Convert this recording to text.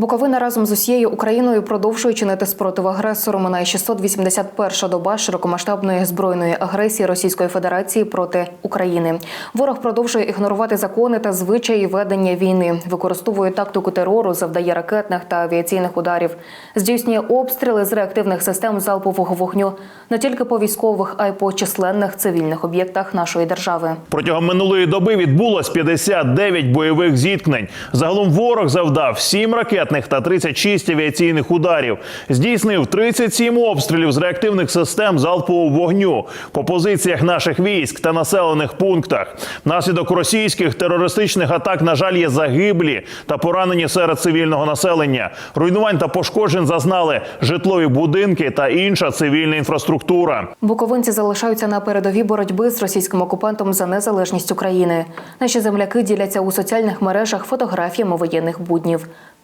Буковина разом з усією Україною продовжує чинити спротив агресору. Минає 681 доба широкомасштабної збройної агресії Російської Федерації проти України. Ворог продовжує ігнорувати закони та звичаї ведення війни, використовує тактику терору, завдає ракетних та авіаційних ударів, здійснює обстріли з реактивних систем залпового вогню не тільки по військових, а й по численних цивільних об'єктах нашої держави. Протягом минулої доби відбулось 59 бойових зіткнень. Загалом ворог завдав 7 ракетних та 36 авіаційних ударів. Здійснив 37 обстрілів з реактивних систем залпового вогню по позиціях наших військ та населених пунктах. Внаслідок російських терористичних атак, на жаль, є загиблі та поранені серед цивільного населення. Руйнувань та пошкоджень зазнали житлові будинки та інша цивільна інфраструктура. Буковинці залишаються на передовій боротьби з російським окупантом за незалежність України. Наші земляки діляться у соціальних мережах фотографіями воєнних буднів,